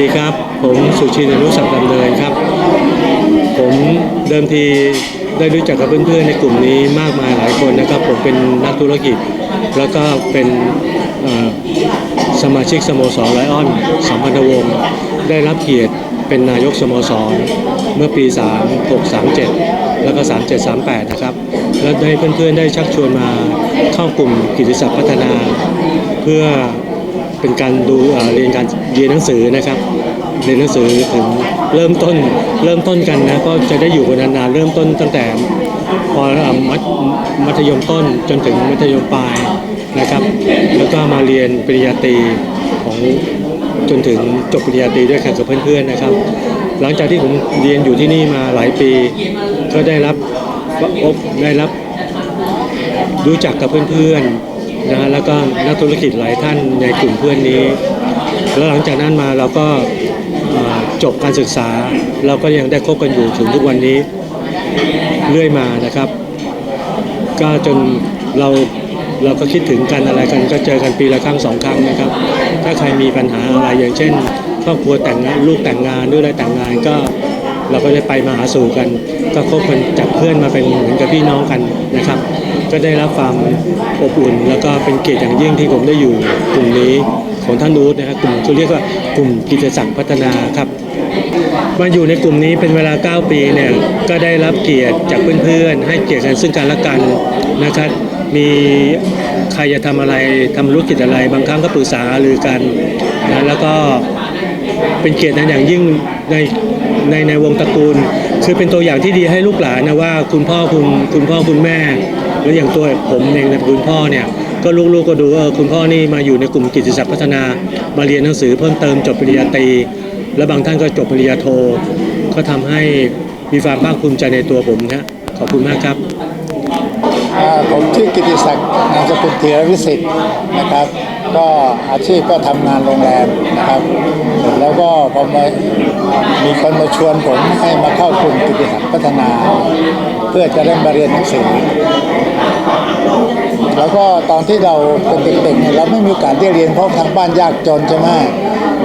ดีครับ ผมสุชินอนุสักดำเนินครับ ผมเดิมทีได้รู้จักกับเพื่อนๆในกลุ่มนี้มากมายหลายคนนะครับ ผมเป็นนักธุรกิจ แล้วก็เป็นสมาชิกสโมสรไลออนสัมพันธวงศ์ได้รับเกียรติเป็นนายกสโมสร เมื่อปี 3637 แล้วก็ 3738 นะครับ แล้วได้เพื่อนๆได้ชักชวนมาเข้ากลุ่มกิตติศักดิ์พัฒนา เพื่อ เป็นการดูเรียนการเรียนหนังสือนะครับเรียนหนังสือถึงเริ่มต้นเริ่มต้นกันนะก็จะได้อยู่กันนานๆเริ่มต้นตั้งแต่ปเอ่อมัธมัธยมต้นจนถึงมัธยมปลายนะครับ แล้วก็มาเรียนปริญญาตรีของจนถึงจบปริญญาตรีด้วยกันกับเพื่อนๆนะครับ หลังจากที่ผมเรียนอยู่ที่นี่มาหลายปี ก็ได้รับอบได้รับรู้จักกับเพื่อนๆ นะฮะแล้วก็นักธุรกิจหลายท่านในกลุ่มเพื่อนนี้ แล้วหลังจากนั้นมาเราก็จบการศึกษา เราก็ยังได้คบกันอยู่ถึงทุกวันนี้เรื่อยมานะครับ ก็จนเราเราก็คิดถึงกันอะไรกันก็เจอกันปีละครั้งสองครั้งนะครับ ถ้าใครมีปัญหาอะไรอย่างเช่นครอบครัวแต่งงานลูกแต่งงานหรืออะไรแต่งงานก็ เราก็ได้ไปมาหาสู่กัน ก็คบกันจากเพื่อนมาเป็นเหมือนกับพี่น้องกันนะครับ ก็ได้รับความอบอุ่น แล้วก็เป็นเกียรติอย่างยิ่งที่ผมได้อยู่กลุ่มนี้ของท่านอู๊ดนะครับกลุ่มที่เรียกว่ากลุ่มกิจศักดิ์พัฒนาครับมาอยู่ในกลุ่มนี้เป็นเวลา 9 ปีเนี่ยก็ได้รับเกียรติจากเพื่อนๆ ให้เกียรติกันซึ่งกันและกันนะครับ มีใครจะทำอะไรทำธุรกิจอะไร บางครั้งก็ปรึกษาหรือกันนะแล้วก็ เป็นเกียรติอย่างยิ่งในในในวงตระกูล คือเป็นตัวอย่างที่ดีให้ลูกหลานนะว่าคุณพ่อคุณคุณพ่อคุณแม่แล้วอย่างตัวผมเองนะคุณพ่อเนี่ยก็ลูกๆก็ดูว่าคุณพ่อนี่มาอยู่ในกลุ่มกิจศักดิ์พัฒนามาเรียนหนังสือเพิ่มเติมจบปริญญาตรีและบางท่านก็จบปริญญาโท ก็ทำให้มีความภาคภูมิใจในตัวผมนะขอบคุณมากครับ ผมชื่อกิติศักดิ์นามสกุลธีรวิสิทธิ์นะครับ ก็อาชีพก็ทำงานโรงแรมนะครับ แล้วก็พอมามีคนมาชวนผมให้มาเข้ากลุ่มกิติศักดิ์พัฒนา เพื่อจะได้มาเรียนหนังสือแล้วก็ตอนที่เราเป็นเด็กๆเนี่ยเราไม่มีโอกาสได้เรียนเพราะทางบ้านยากจนใช่ไหม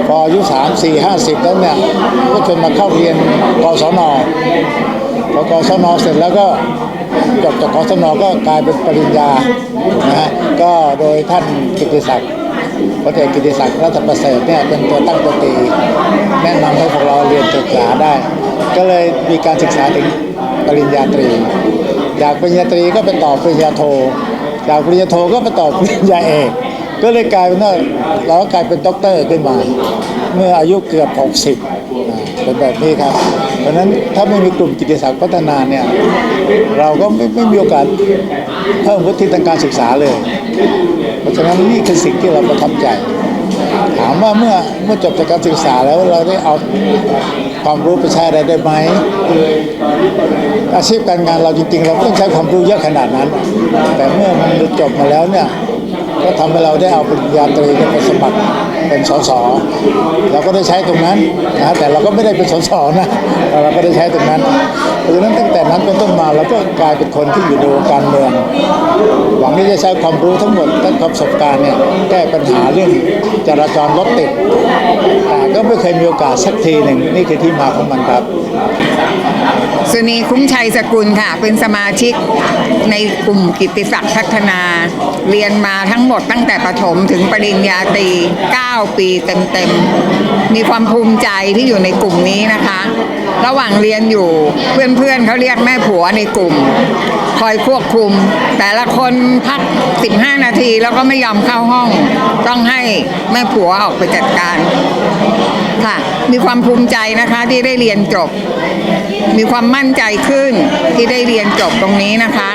พออายุ3 4 50แล้วเนี่ยก็ชวนมาเข้าเรียนกศนพอกศนเสร็จแล้วก็ จบจากกศนก็กลายเป็นปริญญานะฮะก็โดยท่านกิติศักดิ์พระเอกกิติศักดิ์รัตประเสริฐเนี่ยเป็นตัวตั้งตัวตีแนะนำให้พวกเราเรียนศึกษาได้ ก็เลยมีการศึกษาถึงปริญญาตรี จากปริญญาตรีก็ไปต่อปริญญาโท จากปริญญาโทก็ไปต่อปริญญาเอกก็เลยกลายเป็นว่าเราก็กลายเป็นด็อกเตอร์ขึ้นมา เมื่ออายุเกือบ 60เป็นแบบนี้ครับ เพราะนั้นถ้าไม่มีกลุ่มกิติศักดิ์พัฒนาเนี่ยเราก็ไม่ไม่มีโอกาสเพิ่มวุฒิทางการศึกษาเลย เพราะฉะนั้นนี่คือสิ่งที่เราประทับใจ ถามว่าเมื่อเมื่อจบจากการศึกษาแล้วเราได้เอาความรู้ไปใช้อะไรได้ไหมอาชีพการงานเราจริงๆ เราต้องใช้ความรู้เยอะขนาดนั้น แต่เมื่อมันจบมาแล้วเนี่ยก็ทำให้เราได้เอาปริญญาตรีเนี่ยไปสมัคร เป็นสสเราก็ได้ใช้ตรงนั้นนะแต่เราก็ไม่ได้เป็นสสนะเราก็ได้ใช้ตรงนั้น เพราะฉะนั้นตั้งแต่นั้นเป็นต้นมาเราก็กลายเป็นคนที่อยู่ในวงการเมือง หวังที่จะใช้ความรู้ทั้งหมดทั้งประสบการณ์เนี่ยแก้ปัญหาเรื่องจราจรรถติดแต่ก็ไม่เคยมีโอกาสสักทีหนึ่งนี่คือที่มาของมันครับ สุนีคุ้มชัยสกุลค่ะ เป็นสมาชิกในกลุ่มกิติศักดิ์พัฒนา เรียนมาทั้งหมดตั้งแต่ประถมถึงปริญญาตรี 9 ปีเต็มๆ มีความภูมิใจที่อยู่ในกลุ่มนี้นะคะ ระหว่างเรียนอยู่เพื่อนๆเขาเรียกแม่ผัวในกลุ่ม คอยควบคุม แต่ละคนพัก 15 นาทีแล้วก็ไม่ยอมเข้าห้อง ต้องให้แม่ผัวออกไปจัดการค่ะ มีความภูมิใจนะคะที่ได้เรียนจบ มีความมั่นใจขึ้นที่ได้เรียนจบตรงนี้นะคะ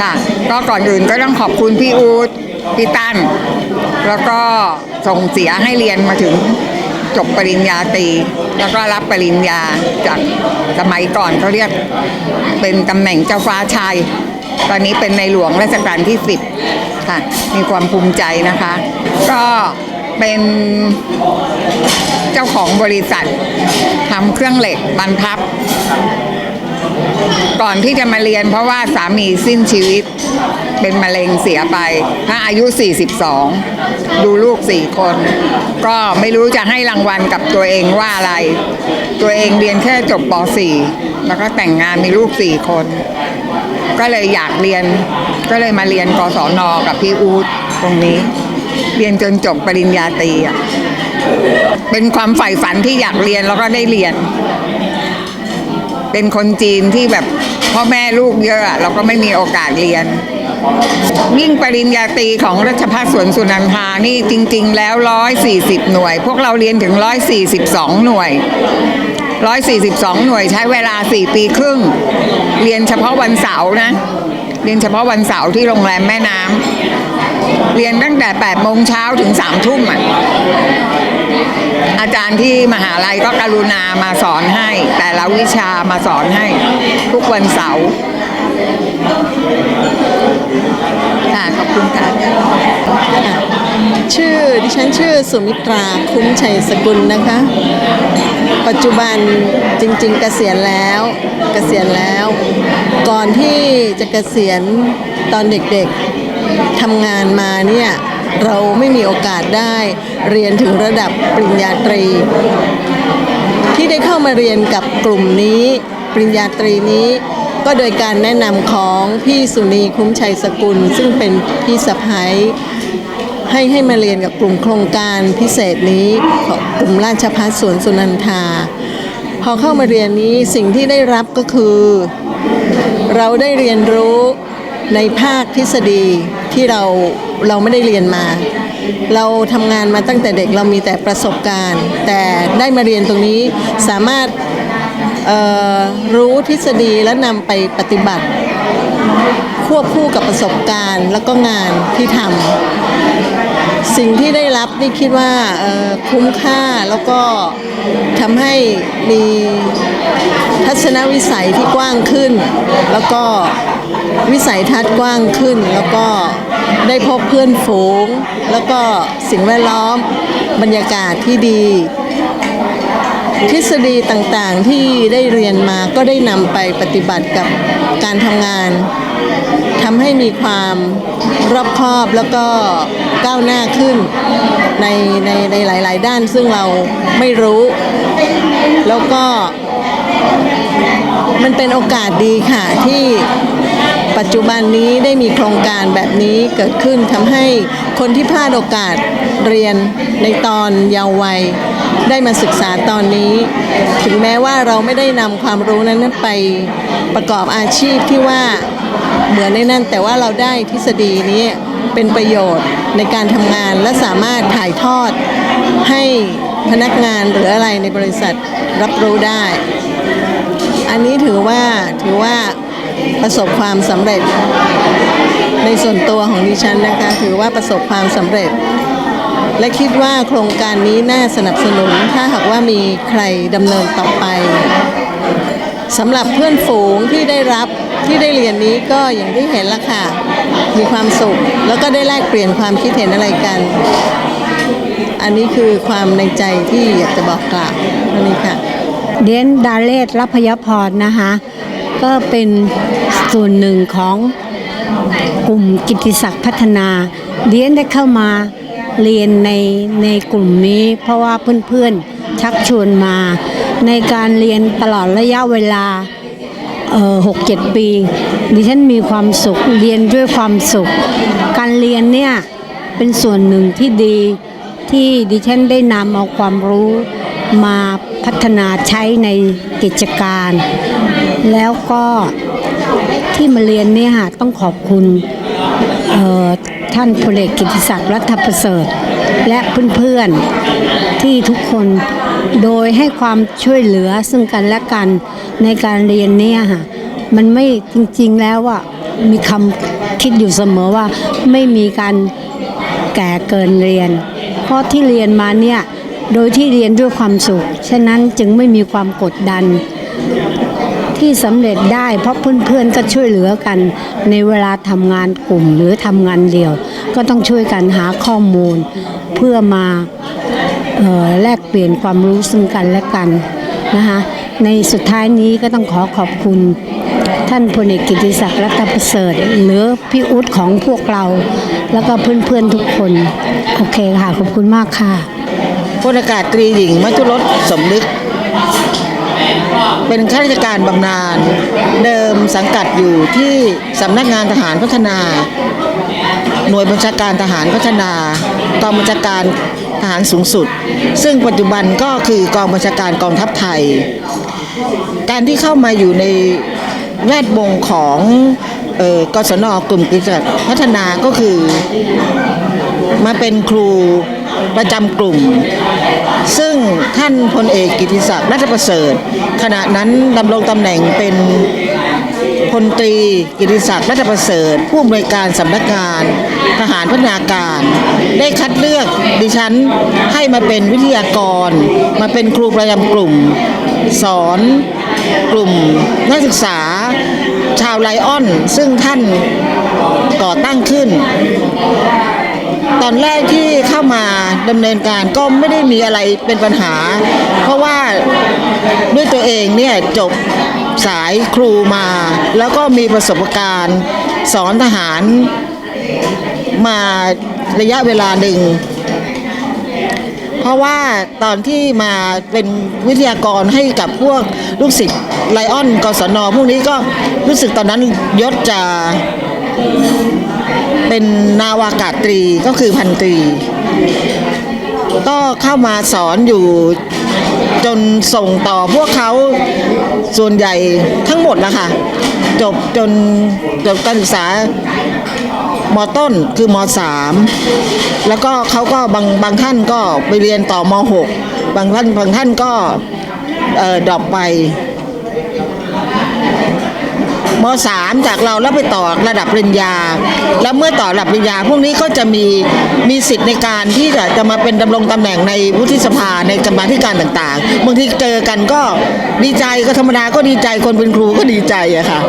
ค่ะ ก็ก่อนอื่นก็ต้องขอบคุณพี่อูดพี่ตั้น แล้วก็ส่งเสียให้เรียนมาถึงจบปริญญาตรีแล้วก็รับปริญญาจากสมัยก่อนเขาเรียกเป็นตำแหน่งเจ้าฟ้าชาย ตอนนี้เป็นในหลวงรัชกาลที่สิบค่ะ มีความภูมิใจนะคะ ก็ เป็นเจ้าของบริษัททำเครื่องเหล็กบรรพับ ก่อนที่จะมาเรียนเพราะว่าสามีสิ้นชีวิต เป็นมะเร็งเสียไปถ้าอายุ 42 ดูลูก 4 คน ก็ไม่รู้จะให้รางวัลกับตัวเองว่าอะไร ตัวเองเรียนแค่จบป .4 แล้วก็แต่งงานมีลูก 4 คน ก็เลยอยากเรียนก็เลยมาเรียนกศนกับพี่อูดตรงนี้ เรียนจนจบปริญญาตรีอะเป็นความใฝ่ฝันที่อยากเรียนแล้วก็ได้เรียน เป็นคนจีนที่แบบพ่อแม่ลูกเยอะเราก็ไม่มีโอกาสเรียน ยิ่งปริญญาตรีของรัชพัฒสวนสุนันทานี่จริง ๆ แล้ว140หน่วย พวกเราเรียนถึง142หน่วย142หน่วยใช้เวลา4ปีครึ่ง เรียนเฉพาะวันเสาร์นะ เรียนเฉพาะวันเสาร์ที่โรงแรมแม่น้ำเรียนตั้งแต่8โมงเช้าถึง3ทุ่มอะอาจารย์ที่มหาลัยก็กรุณามาสอนให้ แต่ละวิชามาสอนให้ทุกวันเสาร์ค่ะขอบคุณค่ะ ชื่อ ดิฉันชื่อสุมิตราคุ้มชัยสกุลนะคะ ปัจจุบันจริงๆเกษียณแล้วเกษียณแล้ว ก่อนที่จะเกษียณตอนเด็กๆทำงานมาเนี่ยเราไม่มีโอกาสได้เรียนถึงระดับปริญญาตรี ที่ได้เข้ามาเรียนกับกลุ่มนี้ ปริญญาตรีนี้ก็โดยการแนะนำของพี่สุนีคุ้มชัยสกุล ซึ่งเป็นพี่สะพ้าย ให้ให้มาเรียนกับกลุ่มโครงการพิเศษนี้ของกลุ่มราชพัฒสวนสุนันทา พอเข้ามาเรียนนี้สิ่งที่ได้รับก็คือ เราได้เรียนรู้ในภาคทฤษฎีที่เราเราไม่ได้เรียนมา เราทำงานมาตั้งแต่เด็กเรามีแต่ประสบการณ์ แต่ได้มาเรียนตรงนี้สามารถรู้ทฤษฎีและนำไปปฏิบัติ ควบคู่กับประสบการณ์ แล้วก็งานที่ทำ สิ่งที่ได้รับนี่คิดว่าคุ้มค่าแล้วก็ทำให้มีทัศนวิสัยที่กว้างขึ้น แล้วก็วิสัยทัศน์กว้างขึ้น แล้วก็ได้พบเพื่อนฝูง แล้วก็สิ่งแวดล้อมบรรยากาศที่ดี ทฤษฎีต่างๆที่ได้เรียนมาก็ได้นำไปปฏิบัติกับการทำงานทำให้มีความรอบคอบแล้วก็ก้าวหน้าขึ้นในในในหลาย ๆ ด้านซึ่งเราไม่รู้ แล้วก็มันเป็นโอกาสดีค่ะที่ปัจจุบันนี้ได้มีโครงการแบบนี้เกิดขึ้นทำให้คนที่พลาดโอกาสเรียนในตอนเยาว์วัย ได้มาศึกษาตอนนี้ ถึงแม้ว่าเราไม่ได้นำความรู้นั้นไปประกอบอาชีพที่ว่าเหมือนในนั่นแต่ว่าเราได้ทฤษฎีนี้เป็นประโยชน์ในการทำงานและสามารถถ่ายทอดให้พนักงานหรืออะไรในบริษัทรับรู้ได้ อันนี้ถือว่าถือว่าประสบความสำเร็จ ในส่วนตัวของดิฉันนะคะ ถือว่าประสบความสำเร็จ และคิดว่าโครงการนี้น่าสนับสนุนถ้าหากว่ามีใครดำเนินต่อไปสำหรับเพื่อนฝูงที่ได้รับที่ได้เรียนนี้ก็อย่างที่เห็นละค่ะ มีความสุข แล้วก็ได้แลกเปลี่ยนความคิดเห็นอะไรกัน อันนี้คือความในใจที่อยากจะบอกกล่าวเท่านี้ค่ะ เดนดาเลศรัพยพรนะคะ ก็เป็นส่วนหนึ่งของกลุ่มกิตติศักดิ์พัฒนา เดียนได้เข้ามา เรียนในในกลุ่มนี้ เพราะว่าเพื่อนๆชักชวนมา ในการเรียนตลอดระยะเวลาหกเจ็ดปี ดิฉันมีความสุขเรียนด้วยความสุข การเรียนเนี่ยเป็นส่วนหนึ่งที่ดีที่ดิฉันได้นำเอาความรู้มาพัฒนาใช้ในกิจการ แล้วก็ที่มาเรียนเนี่ยต้องขอบคุณ ท่านพลเอกกิติศักดิ์รัฐประเสริฐ และเพื่อนๆที่ทุกคนโดยให้ความช่วยเหลือซึ่งกันและกันในการเรียนเนี่ยค่ะมันไม่จริงๆแล้วอะมีคำคิดอยู่เสมอว่าไม่มีการแก่เกินเรียน เพราะที่เรียนมาเนี่ยโดยที่เรียนด้วยความสุข ฉะนั้นจึงไม่มีความกดดัน ที่สำเร็จได้ เพราะเพื่อนๆก็ช่วยเหลือกัน ในเวลาทำงานกลุ่มหรือทำงานเดี่ยว ก็ต้องช่วยกันหาข้อมูล เพื่อมาออแลกเปลี่ยนความรู้ซึ่งกันและกันนะคะในสุดท้ายนี้ก็ต้องขอขอบคุณ ท่านพลเอกกิติศักดิ์รัตนประเสริฐหรือพี่อุ๊ดของพวกเรา แล้วก็เพื่อนๆทุกคน โอเคค่ะ ขอบคุณมากค่ะพลอากาศตรีหญิงมัทุรสสมนึก เป็นข้าราชการบำนาญเดิมสังกัดอยู่ที่สำนักงานทหารพัฒนา หน่วยบัญชาการทหารพัฒนากองบัญชาการทหารสูงสุด ซึ่งปัจจุบันก็คือกองบัญชาการกองทัพไทย การที่เข้ามาอยู่ในแวดวงของออกศนกลุ่มกิจพัฒนาก็คือมาเป็นครูประจำกลุ่ม ท่านพลเอกกิติศักดิ์รัตประเสริฐ ขณะนั้นดำรงตำแหน่งเป็นพลตรีกิติศักดิ์รัตประเสริฐ ผู้อำนวยการสำนักงานทหารพัฒนาการ ได้คัดเลือกดิฉันให้มาเป็นวิทยากร มาเป็นครูประจำกลุ่ม สอนกลุ่มนักศึกษาชาวไลออน ซึ่งท่านก่อตั้งขึ้น ตอนแรกที่เข้ามาดำเนินการก็ไม่ได้มีอะไรเป็นปัญหา เพราะว่าด้วยตัวเองเนี่ยจบสายครูมา แล้วก็มีประสบการณ์สอนทหารมาระยะเวลาหนึ่ง เพราะว่าตอนที่มาเป็นวิทยากรให้กับพวกลูกศิษย์ไลออนกศนพวกนี้ก็รู้สึกตอนนั้นยศจะ เป็นนาวากาตรีก็คือพันตรี ก็เข้ามาสอนอยู่จนส่งต่อพวกเขาส่วนใหญ่ทั้งหมดนะคะจบจนจบการศึกษามต้นคือมสามแล้วก็เขาก็บางบางท่านก็ไปเรียนต่อมหกบางท่านบางท่านก็ดรอปไป มสามจากเราแล้วไปต่อระดับปริญญา แล้วเมื่อต่อระดับปริญญา พวกนี้ก็จะมีมีสิทธิ์ในการที่จะจะมาเป็นดำรงตำแหน่งในวุฒิสภาในกรรมาธิการต่างๆบางทีเจอกันก็ดีใจก็ธรรมดาก็ดีใจคนเป็นครูก็ดีใจอะค่ะ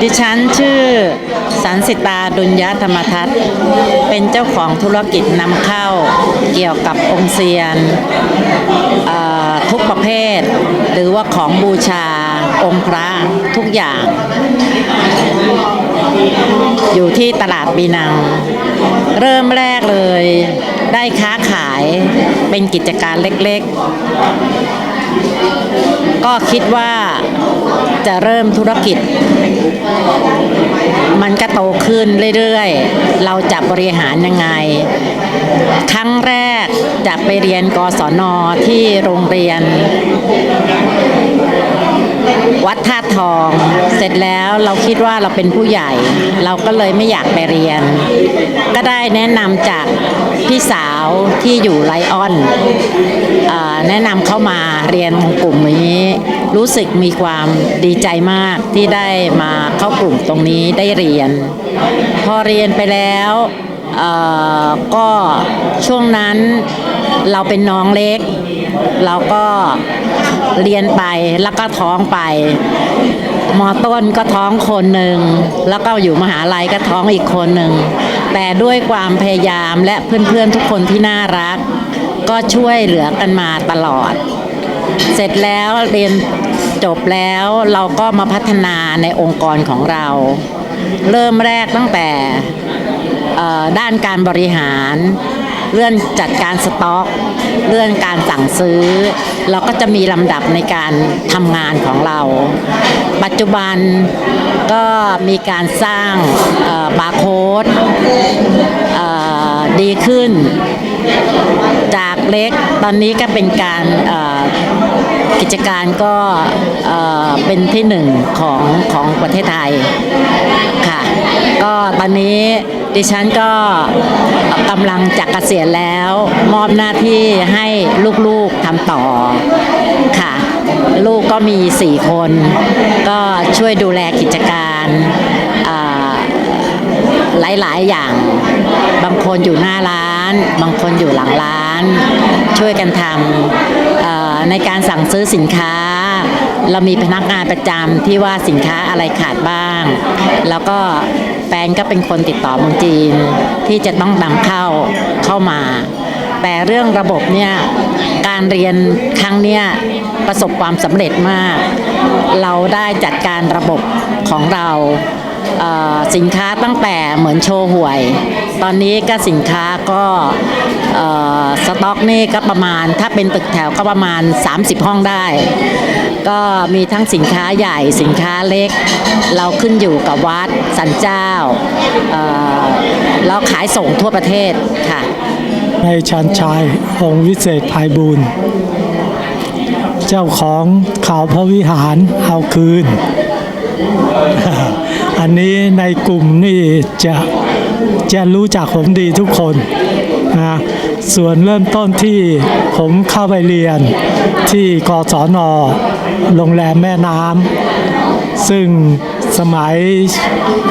ดิฉันชื่อสันสิตาดุลยธรรมทัศน์เป็นเจ้าของธุรกิจนำเข้าเกี่ยวกับองค์เซียนทุกประเภท หรือว่าของบูชาองค์พระทุกอย่าง อยู่ที่ตลาดปีนัง เริ่มแรกเลยได้ค้าขายเป็นกิจการเล็กๆ ก็คิดว่าจะเริ่มธุรกิจ มันก็โตขึ้นเรื่อยๆ เราจะบริหารยังไง ครั้งแรกจะไปเรียนกศนที่โรงเรียน วัดท่าตุทอง เสร็จแล้วเราคิดว่าเราเป็นผู้ใหญ่ เราก็เลยไม่อยากไปเรียน ก็ได้แนะนำจากพี่สาวที่อยู่ไลออนอแนะนำเข้ามาเรียนของกลุ่มนี้ รู้สึกมีความดีใจมากที่ได้มาเข้ากลุ่มตรงนี้ได้เรียน พอเรียนไปแล้วก็ช่วงนั้นเราเป็นน้องเล็ก เราก็เรียนไปแล้วก็ท้องไปมอต้นก็ท้องคนหนึ่งแล้วก็อยู่มหาลัยก็ท้องอีกคนหนึ่งแต่ด้วยความพยายามและเพื่อนๆทุกคนที่น่ารัก ก็ช่วยเหลือกันมาตลอด เสร็จแล้วเรียนจบแล้วเราก็มาพัฒนาในองค์กรของเรา เริ่มแรกตั้งแต่ด้านการบริหาร เรื่องจัดการสต็อกเรื่องการสั่งซื้อ เราก็จะมีลำดับในการทำงานของเรา ปัจจุบันก็มีการสร้างบาร์โค้ดดีขึ้น จากเล็กตอนนี้ก็เป็นการกิจการก็เป็นที่หนึ่งของของประเทศไทย ก็ตอนนี้ดิฉันก็กำลังจะเกษียณแล้ว มอบหน้าที่ให้ลูกๆทำต่อค่ะ ลูกก็มีสี่คน ก็ช่วยดูแลกิจการหลายๆ อย่าง บางคนอยู่หน้าร้าน บางคนอยู่หลังร้าน ช่วยกันทำในการสั่งซื้อสินค้า เรามีพนักงานประจำที่ว่าสินค้าอะไรขาดบ้าง แล้วก็แฟนก็เป็นคนติดต่อเมืองจีนที่จะต้องนำเข้าเข้ามา แต่เรื่องระบบเนี่ยการเรียนครั้งเนี้ยประสบความสำเร็จมาก เราได้จัดการระบบของเราสินค้าตั้งแต่เหมือนโชว์หวย ตอนนี้ก็สินค้าก็ สต็อกนี่ก็ประมาณถ้าเป็นตึกแถวก็ประมาณ 30 ห้องได้ ก็มีทั้งสินค้าใหญ่สินค้าเล็ก เราขึ้นอยู่กับวัดสันเจ้าเราขายส่งทั่วประเทศค่ะในชันชายองค์วิเศษภัยบุญเจ้าของเขาพระวิหารเอาคืน อันนี้ในกลุ่มนี่จะจะรู้จักผมดีทุกคน นะส่วนเริ่มต้นที่ผมเข้าไปเรียนที่กศนโรงแรมแม่น้ำซึ่งสมัย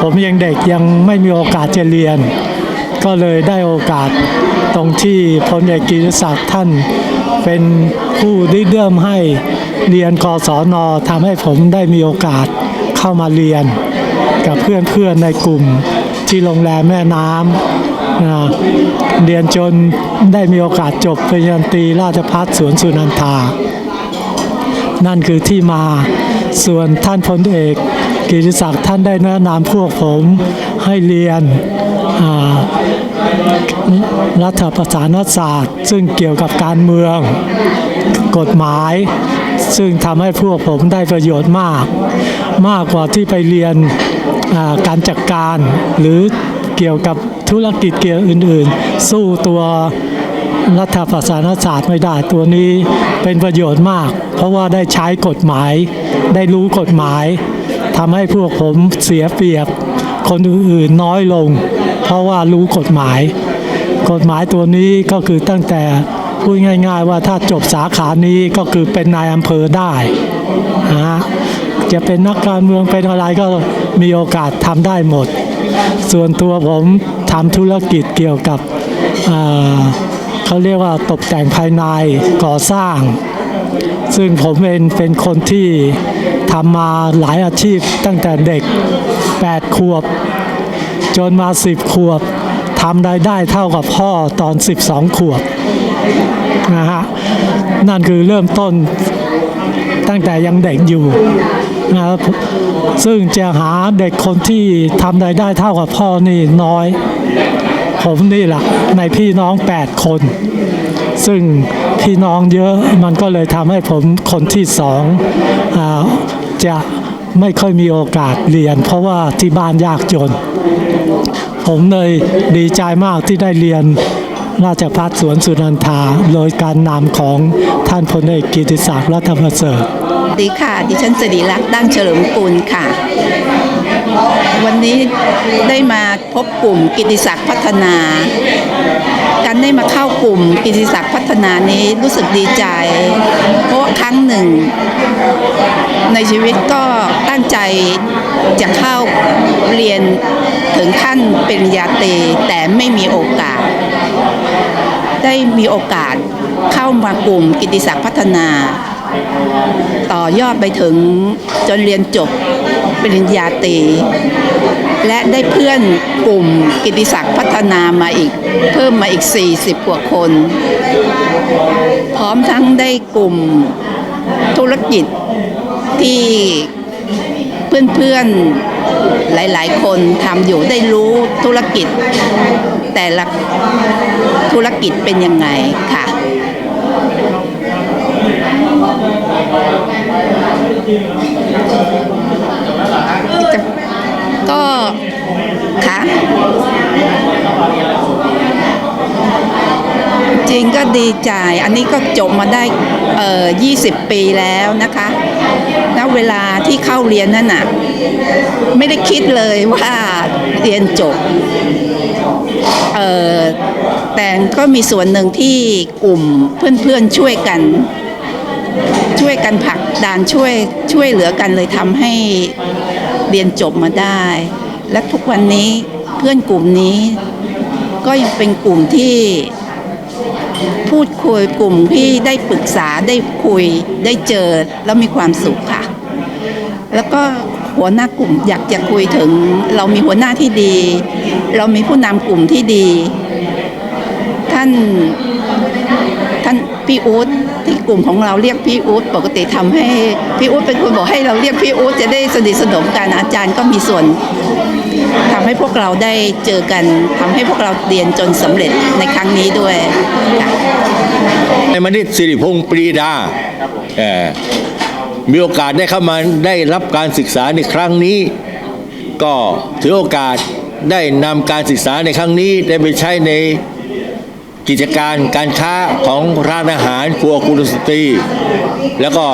ผมยังเด็กยังไม่มีโอกาสจะเรียน ก็เลยได้โอกาสตรงที่พลเอกกิติศักดิ์ท่านเป็นผู้ได้เริ่มให้เรียนกศนทำให้ผมได้มีโอกาสเข้ามาเรียน กับเพื่อนๆในกลุ่มที่โรงแรมแม่น้ำ เรียนจนได้มีโอกาสจบปริญญาตรีราชภัฏสวนสุนันทา นั่นคือที่มาส่วนท่านพลเอกกิติศักดิ์ท่านได้แนะนำพวกผมให้เรียนรัฐประศานศาสตร์ ซึ่งเกี่ยวกับการเมืองกฎหมาย ซึ่งทำให้พวกผมได้ประโยชน์มาก มากกว่าที่ไปเรียนการจัดการหรือเกี่ยวกับธุรกิจเกี่ยวอื่น ๆ สู้ตัวรัฐประศานศาสตร์ไม่ได้ตัวนี้เป็นประโยชน์มาก เพราะว่าได้ใช้กฎหมาย ได้รู้กฎหมายทำให้พวกผมเสียเปรียบ คนอื่นๆน้อยลง เพราะว่ารู้กฎหมาย กฎหมายตัวนี้ก็คือตั้งแต่พูดง่าย ๆ ว่าถ้าจบสาขานี้ก็คือเป็นนายอำเภอได้นะจะเป็นนักการเมืองเป็นอะไรก็มีโอกาสทำได้หมด ส่วนตัวผมทำธุรกิจเกี่ยวกับเขาเรียกว่าตกแต่งภายในก่อสร้าง ซึ่งผมเองเป็นคนที่ทำมาหลายอาชีพตั้งแต่เด็ก 8 ขวบ จนมา 10 ขวบทำรายได้เท่ากับพ่อตอน 12 ขวบนะฮะนั่นคือเริ่มต้นตั้งแต่ยังเด็กอยู่ นะครับซึ่งจะหาเด็กคนที่ทำรายได้เท่ากับพ่อนี่น้อย ผมนี่แหละในพี่น้อง 8 คน ซึ่งพี่น้องเยอะมันก็เลยทำให้ผมคนที่สองอจะไม่ค่อยมีโอกาสเรียน เพราะว่าที่บ้านยากจน ผมเลยดีใจมากที่ได้เรียนราชพัฒสวนสุนันทาโดยการนำของ ท่านพลเอกกิติศักดิ์รัฐประเสริฐสวัสดีค่ะ ดิฉันสิริลักษณ์ตั้งเฉลิมกุลค่ะ วันนี้ได้มาพบกลุ่มกิติศักดิ์พัฒนา การได้มาเข้ากลุ่มกิติศักดิ์พัฒนานี้รู้สึกดีใจ เพราะครั้งหนึ่ง ในชีวิตก็ตั้งใจจะเข้าเรียนถึงขั้นเปริญญาตีแต่ไม่มีโอกาส ได้มีโอกาส เข้ามากลุ่มกิติศักดิ์พัฒนา ต่อยอดไปถึงจนเรียนจบปริญญาตรีและได้เพื่อนกลุ่มกิติศักดิ์พัฒนามาอีก เพิ่มมาอีก 40 กว่าคน พร้อมทั้งได้กลุ่มธุรกิจที่เพื่อนๆหลายๆ คนทำอยู่ได้รู้ธุรกิจ แต่ละธุรกิจเป็นยังไงค่ะ ก็ค่ะจริงก็ดีใจ อันนี้ก็จบมาได้เอ่อ20 ปีแล้วนะคะณเวลาที่เข้าเรียนนั่นน่ะ ไม่ได้คิดเลยว่าเรียนจบ เอ่อ แต่ก็มีส่วนหนึ่งที่กลุ่มเพื่อนๆช่วยกัน ช่วยกันผลักดันช่วยช่วยเหลือกันเลยทำให้เรียนจบมาได้ และทุกวันนี้เพื่อนกลุ่มนี้ ก็ยังเป็นกลุ่มที่พูดคุยกลุ่มที่ได้ปรึกษาได้คุยได้เจอแล้วมีความสุขค่ะ แล้วก็หัวหน้ากลุ่มอยากจะคุยถึง เรามีหัวหน้าที่ดี เรามีผู้นำกลุ่มที่ดีานท่านพี่อู๊ดที่กลุ่มของเราเรียกพี่อู๊ดปกติทำให้พี่อู๊ดเป็นคนบอกให้เราเรียกพี่อู๊ดจะได้สนิทสนมกันอาจารย์ก็มีส่วนทำให้พวกเราได้เจอกันทำให้พวกเราเรียนจนสำเร็จในครั้งนี้ด้วยค่ะนายมณิตสิริพงศ์ปรีดาเออมีโอกาสได้เข้ามาได้รับการศึกษาในครั้งนี้ ก็ถือโอกาสได้นำการศึกษาในครั้งนี้ได้ไปใช้ใน กิจการการค้าของร้านอาหารครัวกุลสตรี แล้วก็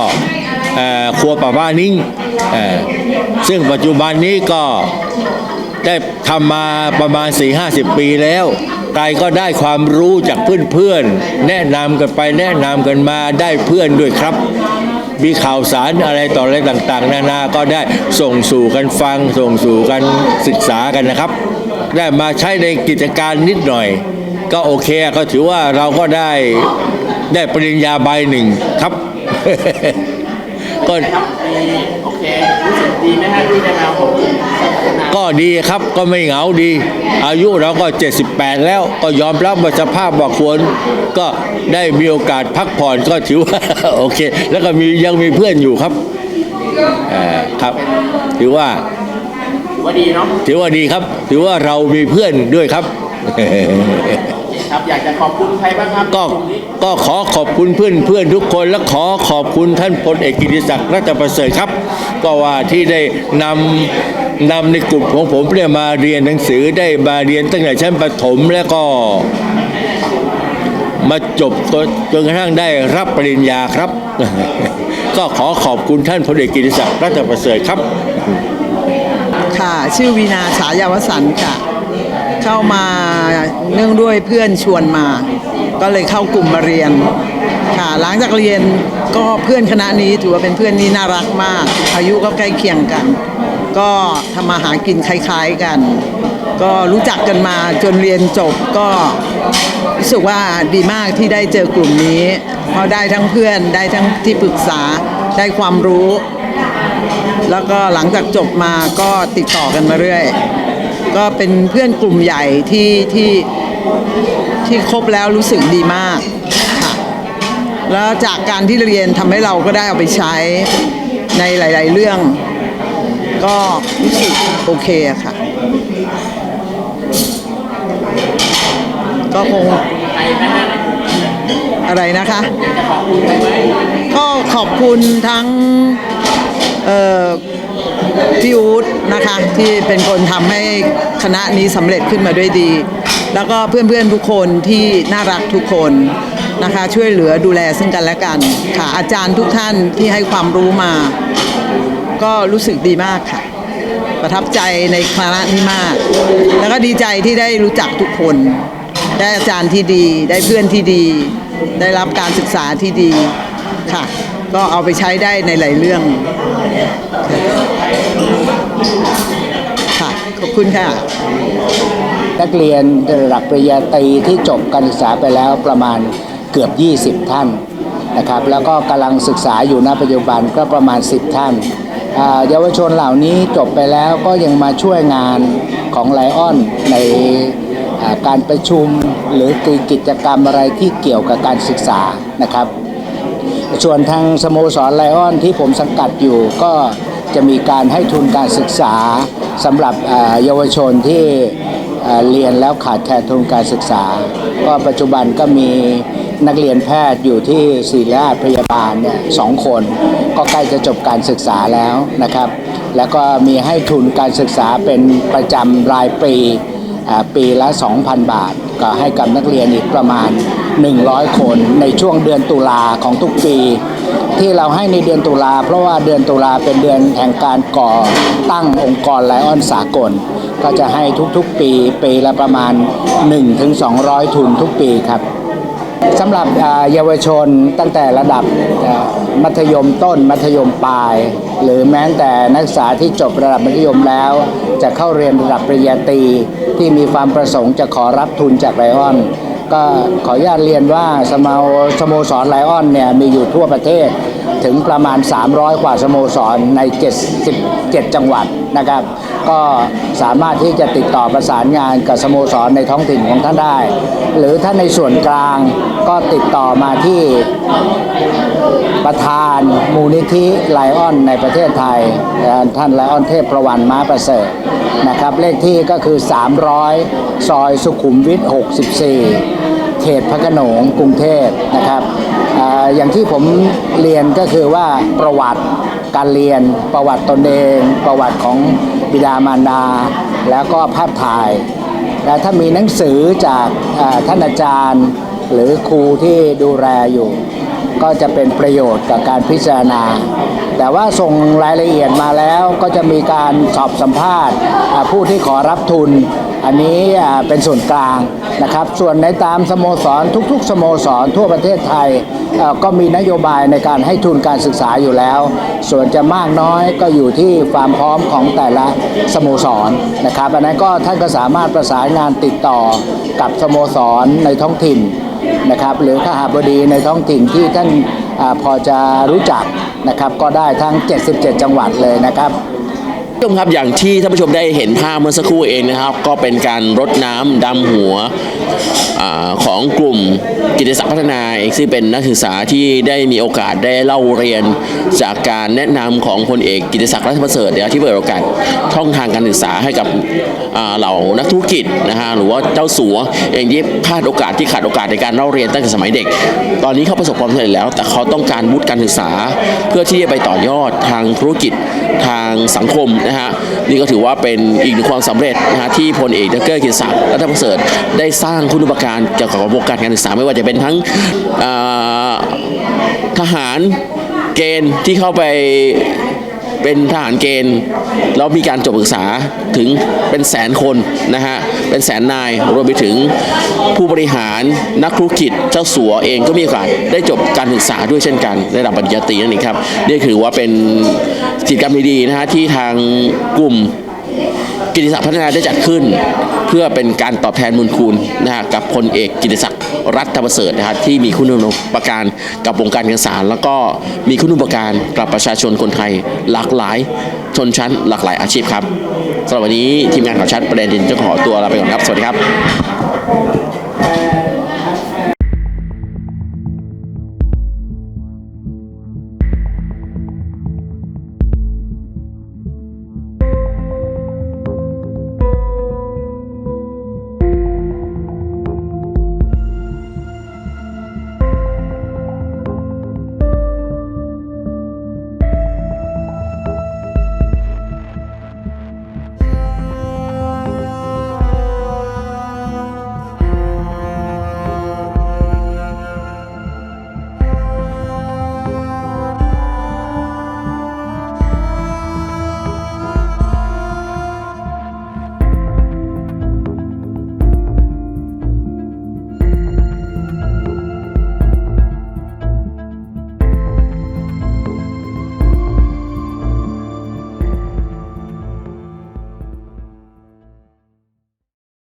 ครัวป่าบ้านิ่งซึ่งปัจจุบันนี้ก็ได้ทำมาประมาณ 4-50 ปีแล้วไกลก็ได้ความรู้จากเพื่อนๆ แนะนำกันไปแนะนำกันมาได้เพื่อนด้วยครับ มีข่าวสารอะไรต่ออะไรต่างๆ นานาก็ได้ส่งสู่กันฟัง ส่งสู่กันศึกษากันนะครับ ได้มาใช้ในกิจการนิดหน่อย ก็โอเคก็ถือว่าเราก็ได้ได้ปริญญาใบหนึ่งครับ ก็ก็ดีครับก็ไม่เหงาดี อายุเราก็ 78 แล้วก็ยอมรับว่าสภาพว่าควร ก็ได้มีโอกาสพักผ่อนก็ถือว่าโอเค แล้วก็มียังมีเพื่อนอยู่ครับเอ่อครับ ถือว่าถือว่าดีเนาะถือว่าดีครับ ถือว่าเรามีเพื่อนด้วยครับ ครับอยากจะขอบคุณใครบ้างครับก็ก็ขอขอบคุณเพื่อนเพื่อนทุกคนและขอขอบคุณท่านพลเอกกิติศักดิ์รัตนประเสริฐครับ ก็ว่าที่ได้นำนำในกลุ่มของผมเนี่ยมาเรียนหนังสือได้มาเรียนตั้งแต่ชั้นประถมแล้วก็มาจบจนจนกระทั่งได้รับปริญญาครับ ก็ขอขอบคุณท่านพลเอกกิติศักดิ์รัตนประเสริฐครับ ค่ะ ชื่อวีนาฉายาวสันต์ค่ะ เข้ามาเนื่องด้วยเพื่อนชวนมา ก็เลยเข้ากลุ่มมาเรียนค่ะหลังจากเรียนก็เพื่อนคณะนี้ถือว่าเป็นเพื่อนที่น่ารักมาก อายุก็ใกล้เคียงกัน ก็ทำมาหากินคล้ายๆกัน ก็รู้จักกันมาจนเรียนจบก็รู้สึกว่าดีมากที่ได้เจอกลุ่มนี้ เพราะได้ทั้งเพื่อนได้ทั้งที่ปรึกษาได้ความรู้ แล้วก็หลังจากจบมาก็ติดต่อกันมาเรื่อย ก็เป็นเพื่อนกลุ่มใหญ่ที่ที่ที่คบแล้วรู้สึกดีมากค่ะแล้วจากการที่เรียนทำให้เราก็ได้เอาไปใช้ในหลาย ๆ เรื่อง ก็รู้สึกโอเคอะค่ะ ก็คงอะไรนะคะ ก็ขอบคุณทั้ง เอ่อ พี่อู๊ดนะคะที่เป็นคนทำให้คณะนี้สำเร็จขึ้นมาด้วยดี แล้วก็เพื่อนๆทุกคนที่น่ารักทุกคนนะคะช่วยเหลือดูแลซึ่งกันและกันค่ะอาจารย์ทุกท่านที่ให้ความรู้มา ก็รู้สึกดีมากค่ะ ประทับใจในคณะนี้มาก แล้วก็ดีใจที่ได้รู้จักทุกคน ได้อาจารย์ที่ดี ได้เพื่อนที่ดี ได้รับการศึกษาที่ดีค่ะ ก็เอาไปใช้ได้ในหลายเรื่อง ค่ะขอบคุณค่ะ นักเรียนระดับปริญญาตรีที่จบการศึกษาไปแล้วประมาณเกือบ 20 ท่านนะครับแล้วก็กำลังศึกษาอยู่ณปัจจุบันก็ประมาณ 10 ท่านเยาวชนเหล่านี้จบไปแล้วก็ยังมาช่วยงานของไลออนในการประชุมหรือกิจกรรมอะไรที่เกี่ยวกับการศึกษานะครับ ส่วนทางสโมสรไลออนที่ผมสังกัดอยู่ก็ จะมีการให้ทุนการศึกษาสำหรับเยาวชนที่เรียนแล้วขาดแคลนทุนการศึกษา ก็ปัจจุบันก็มีนักเรียนแพทย์อยู่ที่ศิริราชพยาบาลเนี่ยสองคน ก็ใกล้จะจบการศึกษาแล้วนะครับ แล้วก็มีให้ทุนการศึกษาเป็นประจำรายปีปีละ 2,000 บาท ก็ให้กับนักเรียนอีกประมาณ 100 คนในช่วงเดือนตุลาของทุกปี ที่เราให้ในเดือนตุลาเพราะว่าเดือนตุลาเป็นเดือนแห่งการก่อตั้งองค์กรไลออนสากล ก็จะให้ทุกๆปีปีละประมาณ 1-200 ทุนทุกปีครับสำหรับเยาวชนตั้งแต่ระดับมัธยมต้นมัธยมปลาย หรือแม้แต่นักศึกษาที่จบระดับมัธยมแล้ว จะเข้าเรียนระดับปริญญาตรีที่มีความประสงค์จะขอรับทุนจากไลออน ก็ขออนุญาตเรียนว่าสมาสโมสรไลออนเนี่ยมีอยู่ทั่วประเทศถึงประมาณ 300 กว่าสโมสรใน 77 จังหวัดนะครับ ก็สามารถที่จะติดต่อประสานงานกับสโมสรในท้องถิ่นของท่านได้ หรือถ้าในส่วนกลางก็ติดต่อมาที่ ประธานมูลนิธิไลออนในประเทศไทย ท่านไลออนเทพประวันม้าประเสริฐนะครับ เลขที่ก็คือ 300 ซอยสุขุมวิท 64 เขตพระโขนงกรุงเทพนะครับออย่างที่ผมเรียนก็คือว่าประวัติการเรียนประวัติตนเอง ประวัติของบิดามารดา แล้วก็ภาพถ่ายและถ้ามีหนังสือจากท่านอาจารย์ หรือครูที่ดูแลอยู่ ก็จะเป็นประโยชน์กับการพิจารณา แต่ว่าส่งรายละเอียดมาแล้วก็จะมีการสอบสัมภาษณ์ผู้ที่ขอรับทุน อันนี้เป็นส่วนกลางนะครับ ส่วนในตามสโมสรทุกๆ สโมสรทั่วประเทศไทยก็มีนโยบายในการให้ทุนการศึกษาอยู่แล้ว ส่วนจะมากน้อยก็อยู่ที่ความพร้อมของแต่ละสโมสรนะครับอันนั้นก็ท่านก็สามารถประสานงานติดต่อกับสโมสรในท้องถิ่น นะครับ หรือข้าหาบดีในท้องถิ่นที่ท่านอพอจะรู้จักนะครับ ก็ได้ทั้ง 77 จังหวัดเลยนะครับผู้ชมครับอย่างที่ท่านผู้ชมได้เห็นภาพเมื่อสักครู่เองนะครับ ก็เป็นการรดน้ำดำหัวอของกลุ่ม กิตติศักดิ์พัฒนาเองซึ่งเป็นนักศึกษาที่ได้มีโอกาสได้เล่าเรียน จากการแนะนำของพลเอกกิตติศักดิ์รัฐประเสริฐที่เปิดโอกาสช่องทางการศึกษาให้กับอ่าเหล่านักธุรกิจนะฮะหรือว่าเจ้าสัวเองที่พลาดโอกาสที่ขาดโอกาสในการเล่าเรียนตั้งแต่สมัยเด็ก ตอนนี้เขาประสบความสำเร็จแล้ว แต่เขาต้องการวุฒิการศึกษา เพื่อที่จะไปต่อยอดทางธุรกิจทางสังคมนะฮะนี่ก็ถือว่าเป็นอีกหนึ่งความสำเร็จนะฮะที่พลเอกดรกิติศักดิ์รัฐประเสริฐได้สร้างคุณูปการเกี่ยวกับระบบการการศึกษาไม่ว่าจะเป็น็นทั้งทหารเกณฑ์ที่เข้าไปเป็นทหารเกณฑ์แล้วมีการจบศึกษาถึงเป็นแสนคนนะฮะเป็นแสนนายรวมไปถึงผู้บริหารนักธุรกิจเจ้าสัวเองก็มีโอกาสได้จบการศึกษาด้วยเช่นกันระดับปริญญาตรีนั่นเองครับนี่ถือว่าเป็นกิจกรรมดีๆนะฮะที่ทางกลุ่มกิติศักดิ์พัฒนาได้จัดขึ้น เพื่อเป็นการตอบแทนบุญคุณนะฮะกับพลเอกกิติศักดิ รัฐประเสริฐนะฮะที่มีคุณูปการกับวงการการศาลแล้วก็มีคุณูปการกับประชาชนคนไทย หลากหลายชนชั้น หลากหลายอาชีพครับสำหรับวันนี้ทีมงานข่าวชัดประเด็นดินจะขอตัวลาไปก่อนครับ สวัสดีครับ